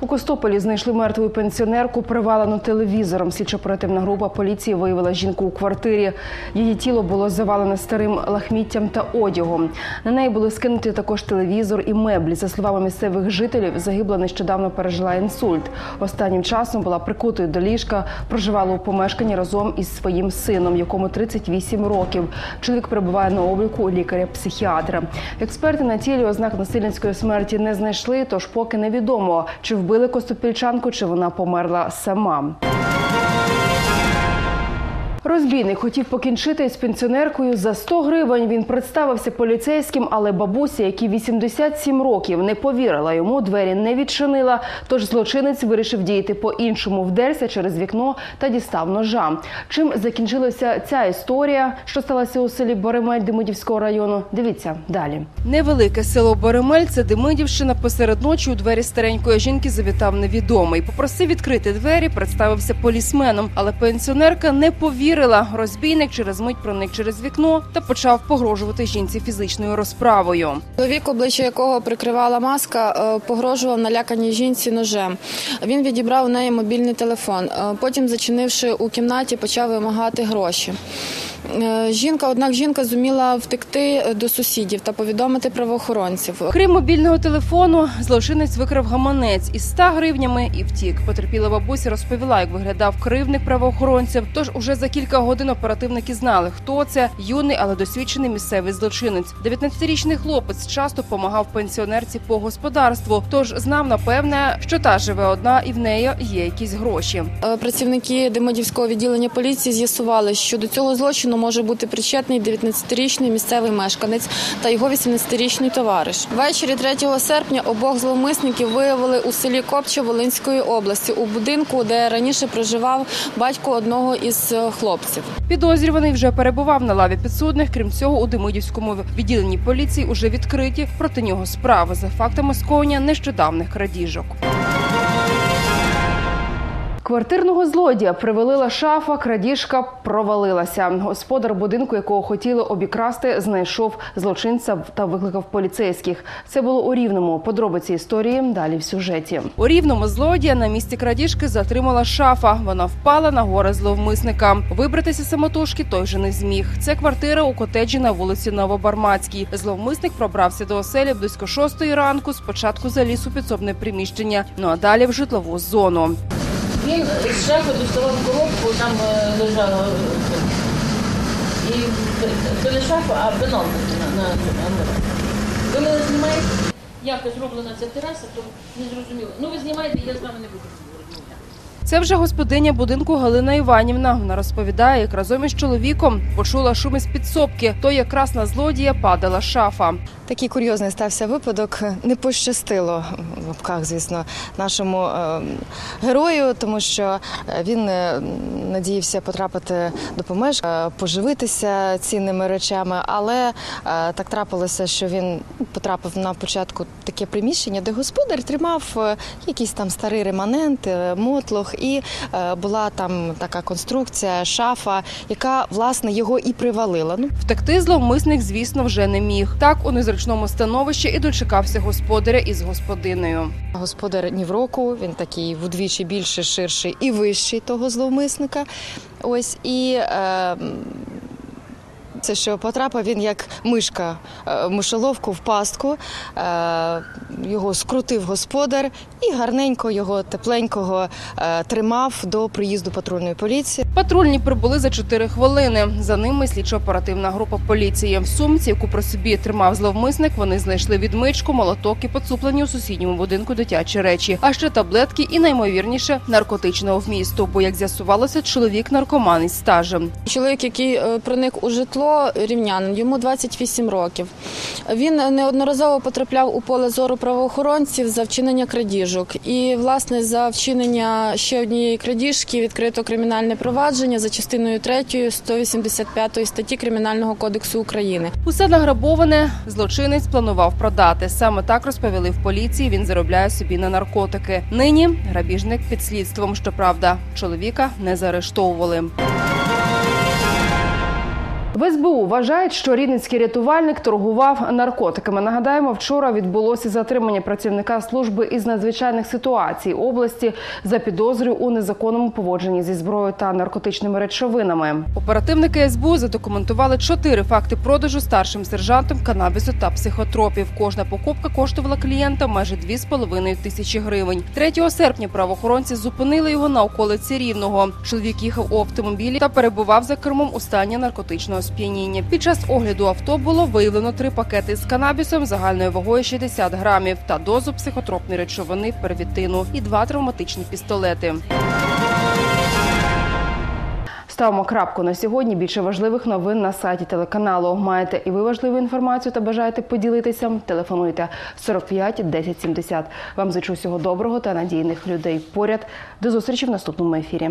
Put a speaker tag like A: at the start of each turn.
A: У Костополі знайшли мертву пенсіонерку, привалену телевізором. Слідчо-оперативна група поліції виявила жінку у квартирі. Її тіло було завалене старим лахміттям та одягом. На неї були скинуті також телевізор і меблі. За словами місцевих жителів, загибла нещодавно пережила інсульт. Останнім часом була прикутою до ліжка, проживала у помешканні разом із своїм сином, якому 38 років. Чоловік перебуває на обліку лікаря-психіатра. Експерти на тілі ознак насильницької смерті не знайшли, тож поки невідомо, чи вбили костопільчанку, чи вона померла сама. Розбійник хотів покінчити з пенсіонеркою за 100 гривень. Він представився поліцейським, але бабуся, якій 87 років, не повірила йому, двері не відчинила. Тож злочинець вирішив діяти по-іншому, вдерся через вікно та дістав ножа. Чим закінчилася ця історія, що сталася у селі Боремель Демидівського району? Дивіться далі. Невелике село Боремель це Демидівщина. Посеред ночі у двері старенької жінки завітав невідомий. Попросив відкрити двері, представився полісменом, але пенсіонерка не повірила. Розбійник через мить проник через вікно та почав погрожувати жінці фізичною розправою.
B: Чоловік, обличчя якого прикривала маска, е, погрожував наляканій жінці ножем. Він відібрав у неї мобільний телефон. Е, Потім, зачинивши у кімнаті, почав вимагати гроші. Е, Жінка, однак, жінка зуміла втекти до сусідів та повідомити правоохоронців.
A: Крім мобільного телефону, злочинець викрав гаманець із 100 гривнями і втік. Потерпіла бабуся розповіла, як виглядав кривник правоохоронців. Тож уже за кілька годин оперативники знали, хто це юний, але досвідчений місцевий злочинець. 19-річний хлопець часто допомагав пенсіонерці по господарству. Тож знав напевне, що та живе одна і в неї є якісь гроші.
B: Е, Працівники Демидівського відділення поліції з'ясували, що до цього злочину може бути причетний 19-річний місцевий мешканець та його 18-річний товариш. Ввечері 3 серпня обох зловмисників виявили у селі Копче Волинської області у будинку, де раніше проживав батько одного із е, хлопців.
A: Підозрюваний вже перебував на лаві підсудних. Крім цього, у Демидівському відділенні поліції уже відкриті проти нього справи за фактами скоєння нещодавних крадіжок. Квартирного злодія привалила шафа, крадіжка провалилася. Господар будинку, якого хотіли обікрасти, знайшов злочинця та викликав поліцейських. Це було у рівному. Подробиці історії далі в сюжеті. У рівному злодія на місці крадіжки затримала шафа. Вона впала на горе зловмисника. Вибратися самотужки той же не зміг. Це квартира у котеджі на вулиці Новобармацькій. Зловмисник пробрався до оселі близько шостої ранку. Спочатку заліз у підсобне приміщення, ну а далі в житлову зону.
C: Він з шафи доставав коробку, там е, лежало е, і це не шафа, а бинок на, Коли мене знімаєте? Як зроблена ця тераса, то не зрозуміло. Ну ви знімаєте, я з вами не буду.
A: Це вже господиня будинку Галина Іванівна. Вона розповідає, як разом із чоловіком почула шум із підсобки. То якраз на злодія падала шафа.
D: Такий курйозний стався випадок. Не пощастило в лапках, звісно, нашому е, герою, тому що е, він е, надіявся потрапити до помеж, е, поживитися цінними речами, але так трапилося, що він потрапив на початку таке приміщення, де господар тримав якийсь там старий реманент, мотлох, і е, була там така конструкція, шафа, яка власне його і привалила. Ну
A: Втекти зловмисник, звісно, вже не міг. Так у незручному становищі і дочекався господаря із господинею.
D: Господар ні в року, він такий вдвічі більше, ширший і вищий того зловмисника. Ось і е, це що потрапив він як мишка мушеловку в мишоловку в пастку. Е, його скрутив господар і гарненько його тепленького е, тримав до приїзду патрульної поліції.
A: Патрульні прибули за 4 хвилини. За ними слідчо-оперативна група поліції. В сумці, яку при собі тримав зловмисник, вони знайшли відмичку, молоток і поцуплені у сусідньому будинку дитячі речі, а ще таблетки і наймовірніше наркотичного вмісту. Бо як з'ясувалося, чоловік наркоман із стажем.
B: Чоловік, який е, проник у житло, Рівнянин, йому 28 років. Він неодноразово потрапляв у поле зору правоохоронців за вчинення крадіжок. І, власне, за вчинення ще однієї крадіжки відкрито кримінальне провадження за частиною 3 185 статті Кримінального кодексу України.
A: Усе награбоване злочинець планував продати. Саме так розповіли в поліції. Він заробляє собі на наркотики. Нині грабіжник під слідством. Щоправда, чоловіка не заарештовували. В СБУ вважають, що рівненський рятувальник торгував наркотиками. Нагадаємо, вчора відбулося затримання працівника служби із надзвичайних ситуацій області за підозрою у незаконному поводженні зі зброєю та наркотичними речовинами. Оперативники СБУ задокументували чотири факти продажу старшим сержантом канабісу та психотропів. Кожна покупка коштувала клієнта майже 2,5 тисячі гривень. 3 серпня правоохоронці зупинили його на околиці Рівного. Чоловік їхав у автомобілі та перебував за кермом у стані наркотичного сп'яніння. Під час огляду авто було виявлено три пакети з канабісом загальною вагою 60 грамів та дозу психотропної речовини первітину і два травматичні пістолети. Ставимо крапку на сьогодні. Більше важливих новин на сайті телеканалу. Маєте і ви важливу інформацію та бажаєте поділитися? Телефонуйте 45 10 70. Вам зичу всього доброго та надійних людей поряд. До зустрічі в наступному ефірі.